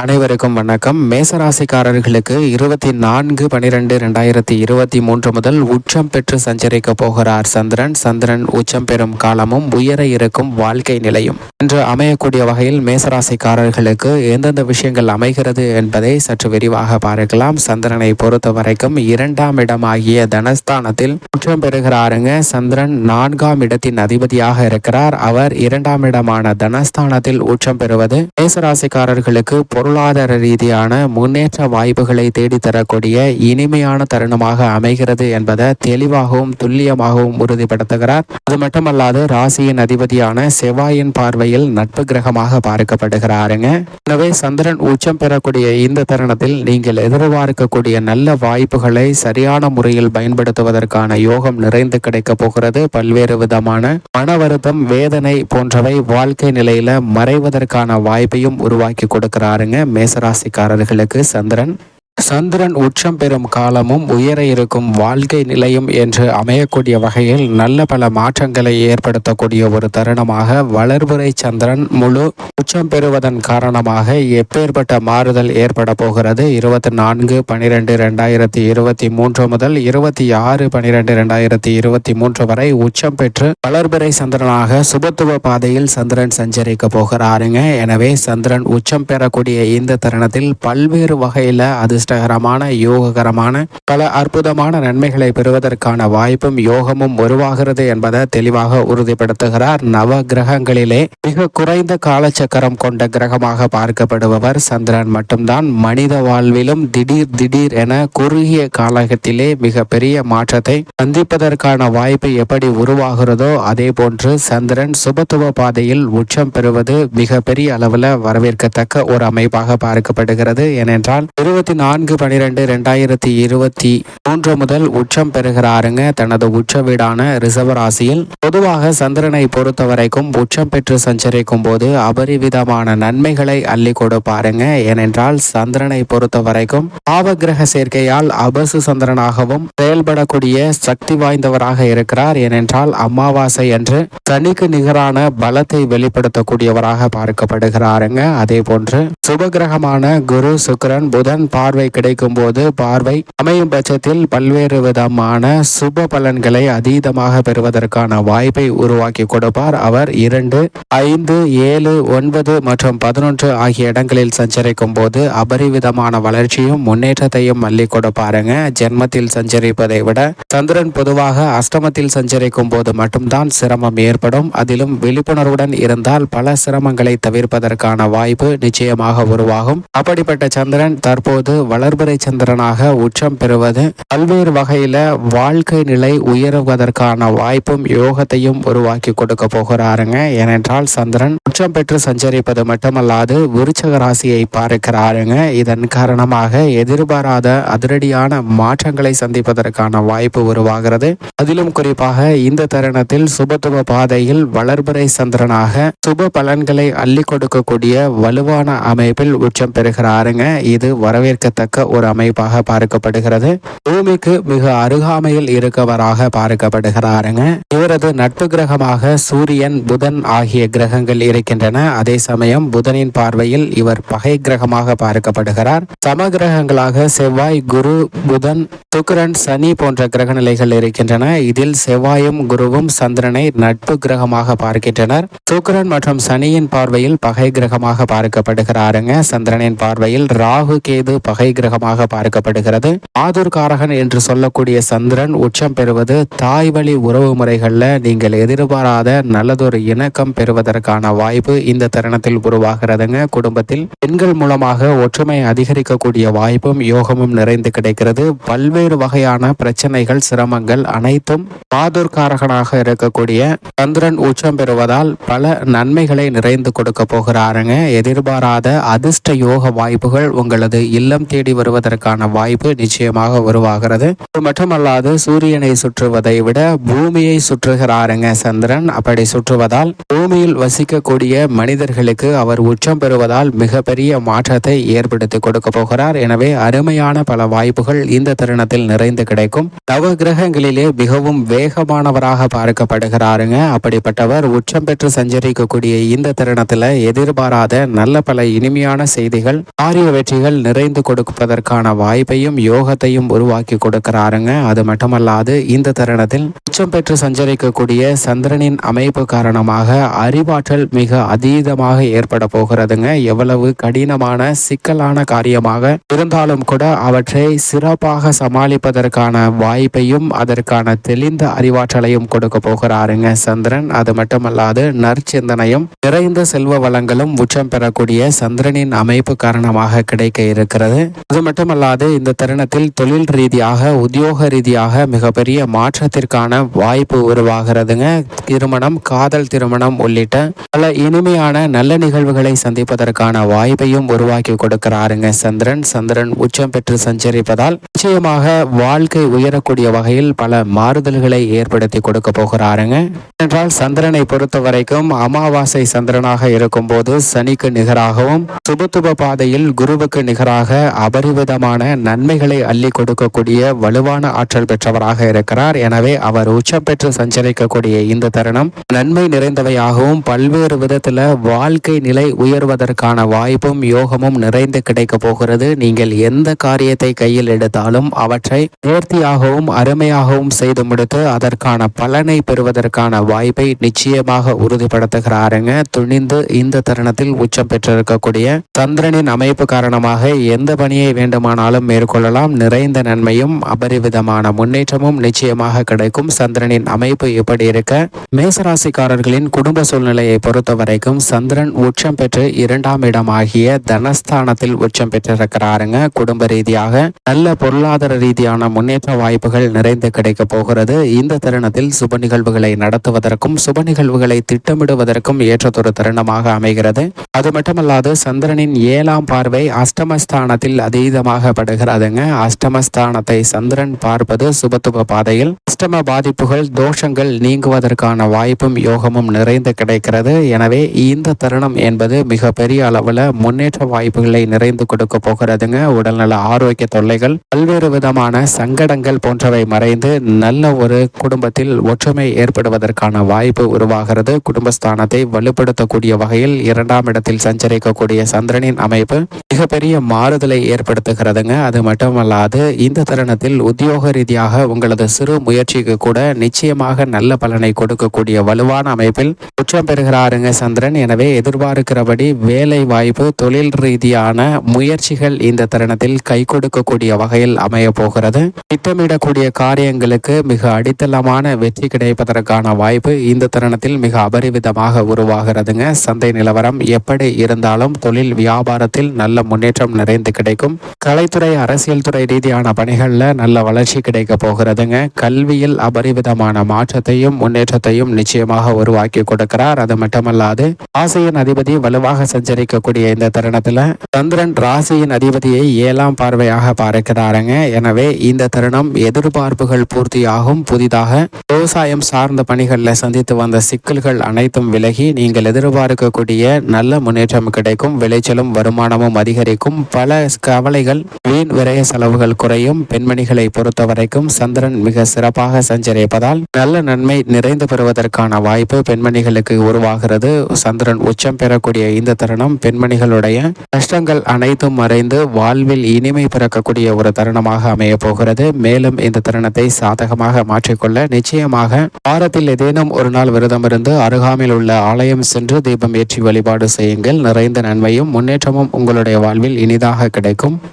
அனைவருக்கும் வணக்கம். மேசராசிக்காரர்களுக்கு இருபத்தி நான்கு பனிரெண்டு ரெண்டாயிரத்தி இருபத்தி மூன்று முதல் உச்சம் பெற்று சஞ்சரிக்க போகிறார் சந்திரன். சந்திரன் உச்சம் பெறும் காலமும் உயர இருக்கும் வாழ்க்கை நிலையும். என்று அமையக்கூடிய வகையில் மேசராசிக்காரர்களுக்கு எந்தெந்த விஷயங்கள் அமைகிறது என்பதை சற்று விரிவாக பார்க்கலாம். சந்திரனை பொறுத்த வரைக்கும் இரண்டாம் இடமாகிய தனஸ்தானத்தில் மாற்றம் பெறுகிறாருங்க. சந்திரன் நான்காம் இடத்தின் அதிபதியாக இருக்கிறார். அவர் இரண்டாம் இடமான தனஸ்தானத்தில் உச்சம் பெறுவது மேசராசிக்காரர்களுக்கு பொருளாதார ரீதியான முன்னேற்ற வாய்ப்புகளை தேடித்தரக்கூடிய இனிமையான தருணமாக அமைகிறது என்பதை தெளிவாகவும் துல்லியமாகவும் உறுதிப்படுத்துகிறார். அது மட்டுமல்லாது ராசியின் அதிபதியான செவ்வாயின் பார்வையில் நட்பு கிரகமாக பார்க்கப்படுகிறாருங்க. எனவே சந்திரன் உச்சம் பெறக்கூடிய இந்த தருணத்தில் நீங்கள் எதிர்பார்க்கக்கூடிய நல்ல வாய்ப்புகளை சரியான முறையில் பயன்படுத்துவதற்கான யோகம் நிறைந்து கிடைக்கப் போகிறது. பல்வேறு விதமான மன வருத்தம் வேதனை போன்றவை வாழ்க்கை நிலையில மறைவதற்கான வாய்ப்பையும் உருவாக்கி கொடுக்கிறாருங்க. மேசராசிக்காரர்களுக்கு சந்திரன். சந்திரன் உச்சம் பெறும் காலமும் உயர இருக்கும் வாழ்க்கை நிலையும் என்று அமையக்கூடிய வகையில் நல்ல பல மாற்றங்களை ஏற்படுத்தக்கூடிய ஒரு தருணமாக வளர்புரை சந்திரன் முழு உச்சம் பெறுவதன் காரணமாக எப்பேற்பட்ட மாறுதல் ஏற்பட போகிறது? இருபத்தி நான்கு பனிரெண்டு ரெண்டாயிரத்தி இருபத்தி மூன்று முதல் இருபத்தி ஆறு பனிரெண்டு ரெண்டாயிரத்தி இருபத்தி மூன்று வரை உச்சம் பெற்று வளர்பிறை சந்திரனாக சுபத்துவ பாதையில் சந்திரன் சஞ்சரிக்க போகிறாருங்க. எனவே சந்திரன் உச்சம் பெறக்கூடிய இந்த தருணத்தில் பல்வேறு வகையில் அது அதிர்ஷ்டகரமான யோககரமான பல அற்புதமான நன்மைகளை பெறுவதற்கான வாய்ப்பும் யோகமும் உருவாகிறது என்பதை தெளிவாக உறுதிப்படுத்துகிறார். நவ கிரகங்களிலே மிக குறைந்த காலச்சக்கரம் கொண்ட கிரகமாக பார்க்கப்படுபவர் சந்திரன் மட்டும்தான். மனித வாழ்விலும் திடீர் திடீர் என குறுகிய காலகத்திலே மிக பெரிய மாற்றத்தை சந்திப்பதற்கான வாய்ப்பு எப்படி உருவாகிறதோ அதே போன்று சந்திரன் சுபத்துவ பாதையில் உச்சம் பெறுவது மிக பெரிய அளவில் வரவேற்கத்தக்க ஒரு அமைப்பாக பார்க்கப்படுகிறது. ஏனென்றால் இருபத்தி நான்கு நான்கு பனிரெண்டு ரெண்டாயிரத்தி இருபத்தி மூன்று முதல் உச்சம் பெறுகிறாருங்க தனது உச்ச வீடான ரிசர்வ ராசியில் பொதுவாக சந்திரனை பொறுத்த வரைக்கும் உச்சம் பெற்று சஞ்சரிக்கும் போது அபரிவிதமான நன்மைகளை அள்ளி கொடுப்பாருங்க. ஏனென்றால் சந்திரனை பொறுத்த வரைக்கும் பாவகிரக சேர்க்கையால் அபசு சந்திரனாகவும் செயல்படக்கூடிய சக்தி வாய்ந்தவராக இருக்கிறார். ஏனென்றால் அமாவாசை என்று சனிக்கு நிகரான பலத்தை வெளிப்படுத்தக்கூடியவராக பார்க்கப்படுகிறாருங்க. அதே போன்று சுபகிரகமான குரு சுக்கரன் புதன் பார்வை கிடைக்கும் போது பார்வை அமையும் பட்சத்தில் பல்வேறு விதமான சுப பலன்களை அதீதமாக பெறுவதற்கான வாய்ப்பை உருவாக்கி கொடுப்பார். அவர் இரண்டு ஐந்து ஏழு ஒன்பது மற்றும் பதினொன்று ஆகிய இடங்களில் சஞ்சரிக்கும் போது அபரிவிதமான வளர்ச்சியும் முன்னேற்றத்தையும் அள்ளி கொடுப்பாருங்க. ஜென்மத்தில் சஞ்சரிப்பதை விட சந்திரன் பொதுவாக அஷ்டமத்தில் சஞ்சரிக்கும் போது மட்டும்தான் சிரமம் ஏற்படும். அதிலும் விழிப்புணர்வுடன் இருந்தால் பல சிரமங்களை தவிர்ப்பதற்கான வாய்ப்பு நிச்சயமாக உருவாகும். அப்படிப்பட்ட சந்திரன் தற்போது வளர்பிறை சந்திரனாக உச்சம் பெறுவது. பல்வேறு வகையில வாழ்க்கை நிலை உயருவதற்கான வாய்ப்பும் யோகத்தையும் உருவாக்கி கொடுக்க போகிறாருங்க. ஏனென்றால் சந்திரன் உச்சம் பெற்று சஞ்சரிப்பது மட்டுமல்லாது விருச்சக ராசியை பார்க்கிறாருங்க. இதன் காரணமாக எதிர்பாராத அதிரடியான மாற்றங்களை சந்திப்பதற்கான வாய்ப்பு உருவாகிறது. அதிலும் குறிப்பாக இந்த தருணத்தில் சுபத்துவ பாதையில் வளர்பிறை சந்திரனாக சுப பலன்களை அள்ளி கொடுக்கக்கூடிய வலுவான அமைப்பில் உச்சம் பெறுகிறாருங்க. இது வரவேற்க குறிப்பிடத்தக்க ஒரு அமைப்பாக பார்க்கப்படுகிறது. பூமிக்கு மிக அருகாமையில் இருக்கவராக பார்க்கப்படுகிறாருங்க. இவரது நட்பு கிரகமாக சூரியன் புதன் ஆகிய கிரகங்கள் இருக்கின்றன. அதே சமயம் புதனின் பார்வையில் இவர் பகை கிரகமாக பார்க்கப்படுகிறார். சம கிரகங்களாக செவ்வாய் குரு புதன் சுக்கரன் சனி போன்ற கிரக நிலைகள் இருக்கின்றன. இதில் செவ்வாயும் குருவும் சந்திரனை நட்பு கிரகமாக பார்க்கின்றனர். சுக்கரன் மற்றும் சனியின் பார்வையில் பகை கிரகமாக பார்க்கப்படுகிறாருங்க. சந்திரனின் பார்வையில் ராகு கேது பகை கிரகமாக பார்க்கப்படுகிறது. ஆதுர்காரகன் என்று சொல்லக்கூடிய சந்திரன் உச்சம் பெறுவது தாய் வழி உறவு முறைகளில் நீங்கள் எதிர்பாராத நல்லதொரு இணக்கம் பெறுவதற்கான வாய்ப்பு இந்த தருணத்தில் உருவாகிறதுங்க. குடும்பத்தில் பெண்கள் மூலமாக ஒற்றுமை அதிகரிக்கக்கூடிய வாய்ப்பும் யோகமும் நிறைந்து கிடைக்கிறது. பல்வேறு வகையான பிரச்சனைகள் சிரமங்கள் அனைத்தும் ஆதுர்காரகனாக இருக்கக்கூடிய சந்திரன் உச்சம் பெறுவதால் பல நன்மைகளை நிறைந்து கொடுக்க போகிறாருங்க. எதிர்பாராத அதிர்ஷ்ட யோக வாய்ப்புகள் உங்களது இல்லம் தேடி தேடி வருவதற்கான வாய்ப்பு நிச்சயமாக உருவாகிறது. அது மட்டுமல்லாது சூரியனை சுற்றுவதை விட பூமியை சுற்றுகிறாருங்க சந்திரன். அப்படி சுற்றுவதால் பூமியில் வசிக்கக்கூடிய மனிதர்களுக்கு அவர் உச்சம் பெறுவதால் மிகப்பெரிய மாற்றத்தை ஏற்படுத்தி கொடுக்க போகிறார். எனவே அருமையான பல வாய்ப்புகள் இந்த தருணத்தில் நிறைந்து கிடைக்கும். நவ கிரகங்களிலே மிகவும் வேகமானவராக பார்க்கப்படுகிறாருங்க. அப்படிப்பட்டவர் உச்சம் பெற்று சஞ்சரிக்கக்கூடிய இந்த தருணத்தில் எதிர்பாராத நல்ல பல இனிமையான செய்திகள் காரிய வெற்றிகள் நிறைந்து கொடுக்கும். கொடுப்பதற்கான வாய்ப்பையும் யோகத்தையும் உருவாக்கி கொடுக்கிறாருங்க. அது மட்டுமல்லாது இந்த தருணத்தில் உச்சம் பெற்று சஞ்சரிக்கக்கூடிய சந்திரனின் அமைப்பு காரணமாக அறிவாற்றல் மிக அதீதமாக ஏற்பட போகிறதுங்க. எவ்வளவு கடினமான சிக்கலான காரியமாக இருந்தாலும் கூட அவற்றை சிறப்பாக சமாளிப்பதற்கான வாய்ப்பையும் அதற்கான தெளிந்த அறிவாற்றலையும் கொடுக்க போகிறாருங்க சந்திரன். அது மட்டுமல்லாது நற்சிந்தனையும் நிறைந்த செல்வ வளங்களும் உச்சம் பெறக்கூடிய சந்திரனின் அமைப்பு காரணமாக கிடைக்க இருக்கிறது. அது மட்டுமல்லாது இந்த தருணத்தில் தொழில் ரீதியாக உத்தியோக ரீதியாக மிகப்பெரிய மாற்றத்திற்கான வாய்ப்பு உருவாகிறதுங்க. திருமணம் காதல் திருமணம் உள்ளிட்ட பல இனிமையான நல்ல நிகழ்வுகளை சந்திப்பதற்கான வாய்ப்பையும் உருவாக்கி கொடுக்கிறாருங்க சந்திரன். சந்திரன் உச்சம் பெற்று சஞ்சரிப்பதால் நிச்சயமாக வாழ்க்கை உயரக்கூடிய வகையில் பல மாறுதல்களை ஏற்படுத்தி கொடுக்க போகிறாருங்க. என்றால் சந்திரனை பொறுத்த வரைக்கும் அமாவாசை சந்திரனாக இருக்கும் போது சனிக்கு நிகராகவும் சுபத்துப பாதையில் குருவுக்கு நிகராக அபரிவிதமான நன்மைகளை அள்ளி கொடுக்கக்கூடிய வலுவான ஆற்றல் பெற்றவராக இருக்கிறார். எனவே அவர் உச்சம் பெற்று சஞ்சரிக்கக்கூடிய இந்த தருணம் நன்மை நிறைந்தவையாகவும் பல்வேறு விதத்தில் வாழ்க்கை நிலை உயர்வதற்கான வாய்ப்பும் யோகமும் நிறைந்து கிடைக்க போகிறது. நீங்கள் எந்த காரியத்தை கையில் எடுத்தாலும் அவற்றை நேர்த்தியாகவும் அருமையாகவும் செய்து முடித்து அதற்கான பலனை பெறுவதற்கான வாய்ப்பை நிச்சயமாக உறுதிப்படுத்துகிறாருங்க. துணிந்து இந்த தருணத்தில் உச்சம் பெற்றிருக்கக்கூடிய சந்திரனின் அமைப்பு காரணமாக எந்த பணியை பணியை வேண்டுமானாலும் மேற்கொள்ளலாம். நிறைந்த நன்மையும் அபரிவிதமான முன்னேற்றமும் நிச்சயமாக கிடைக்கும். சந்திரனின் அமைப்பு எப்படி இருக்க மேசராசிக்காரர்களின் குடும்ப சூழ்நிலையை பொறுத்த வரைக்கும் சந்திரன் உச்சம் பெற்று இரண்டாம் இடமாகிய தனஸ்தானத்தில் உச்சம் பெற்றிருக்கிறாருங்க. குடும்ப ரீதியாக நல்ல பொருளாதார ரீதியான முன்னேற்ற வாய்ப்புகள் நிறைந்து கிடைக்க போகிறது. இந்த தருணத்தில் சுப நிகழ்வுகளை நடத்துவதற்கும் சுப நிகழ்வுகளை திட்டமிடுவதற்கும் ஏற்றதொரு தருணமாக அமைகிறது. அது மட்டுமல்லாது சந்திரனின் ஏழாம் பார்வை அஷ்டமஸ்தானத்தில் அதீதமாக படுகிறதுங்க. அஷ்டமஸ்தானத்தை சந்திரன் பார்ப்பது சுபத்துப பாதையில். அஷ்டம பாதிப்புகள் தோஷங்கள் நீங்குவதற்கான வாய்ப்பும் யோகமும் நிறைந்து கிடைக்கிறது. எனவே இந்த தருணம் என்பது மிக பெரிய முன்னேற்ற வாய்ப்புகளை நிறைந்து கொடுக்க போகிறதுங்க. உடல்நல ஆரோக்கிய தொல்லைகள் பல்வேறு விதமான சங்கடங்கள் போன்றவை மறைந்து நல்ல ஒரு குடும்பத்தில் ஒற்றுமை ஏற்படுவதற்கான வாய்ப்பு உருவாகிறது. குடும்பஸ்தானத்தை வலுப்படுத்தக்கூடிய வகையில் இரண்டாம் இடத்தில் சஞ்சரிக்கக்கூடிய சந்திரனின் அமைப்பு மிகப்பெரிய மாறுதலை ஏற்படுத்துகிறதுங்க. அது மட்டுமல்லாது இந்த தருணத்தில் உத்தியோக ரீதியாக உங்களது சிறு முயற்சிக்கு கூட நிச்சயமாக நல்ல பலனை கொடுக்கக்கூடிய வலுவான அமைப்பில் உச்சம் பெறுகிறாருங்க சந்திரன். எனவே எதிர்பார்க்கிறபடி வேலை வாய்ப்பு தொழில் ரீதியான முயற்சிகள் இந்த தருணத்தில் கை கொடுக்கக்கூடிய வகையில் அமைய போகிறது. திட்டமிடக்கூடிய காரியங்களுக்கு மிக அடித்தளமான வெற்றி கிடைப்பதற்கான வாய்ப்பு இந்த தருணத்தில் மிக அபரிவிதமாக உருவாகிறதுங்க. சந்தை நிலவரம் எப்படி இருந்தாலும் தொழில் வியாபாரத்தில் நல்ல முன்னேற்றம் நிறைந்து கிடைக்கும். கலைத்துறை அரசியல் துறை ரீதியான பணிகளில் நல்ல வளர்ச்சி கிடைக்க போகிறதுங்க. கல்வியில் அபரிவிதமான மாற்றத்தையும் முன்னேற்றத்தையும் நிச்சயமாக உருவாக்கி கொடுக்கிறார். அது மட்டுமல்லாது ராசியின் அதிபதி வலுவாக சஞ்சரிக்கக்கூடிய இந்த தருணத்தில் சந்திரன் ராசியின் அதிபதியை ஏழாம் பார்வையாக பார்க்கிறாருங்க. எனவே இந்த தருணம் எதிர்பார்ப்புகள் பூர்த்தியாகும். புதிதாக விவசாயம் சார்ந்த பணிகளில் சந்தித்து வந்த சிக்கல்கள் அனைத்தும் விலகி நீங்கள் எதிர்பார்க்கக்கூடிய நல்ல முன்னேற்றம் கிடைக்கும். விளைச்சலும் வருமானமும் அதிகரிக்கும். பல கவலைகள் வீண் விரய செலவுகள் குறையும். பெண்மணிகளை பொறுத்த வரைக்கும் சந்திரன் மிக சிறப்பாக சஞ்சரிப்பதால் நல்ல நன்மை நிறைந்து பெறுவதற்கான வாய்ப்பு பெண்மணிகளுக்கு உருவாகிறது. சந்திரன் உச்சம் பெறக்கூடிய இந்த தருணம் பெண்மணிகளுடைய கஷ்டங்கள் அனைத்தும் மறைந்து வாழ்வில் இனிமை பிறக்கக்கூடிய ஒரு தருணமாக அமைய போகிறது. மேலும் இந்த தருணத்தை சாதகமாக மாற்றிக்கொள்ள நிச்சயமாக வாரத்தில் ஏதேனும் ஒரு நாள் விரதம் இருந்து அருகாமையில் உள்ள ஆலயம் சென்று தீபம் ஏற்றி வழிபாடு செய்யுங்கள். நிறைந்த நன்மையும் முன்னேற்றமும் உங்களுடைய வாழ்வில் இனிதாக கிடைக்கும். আলাইকুম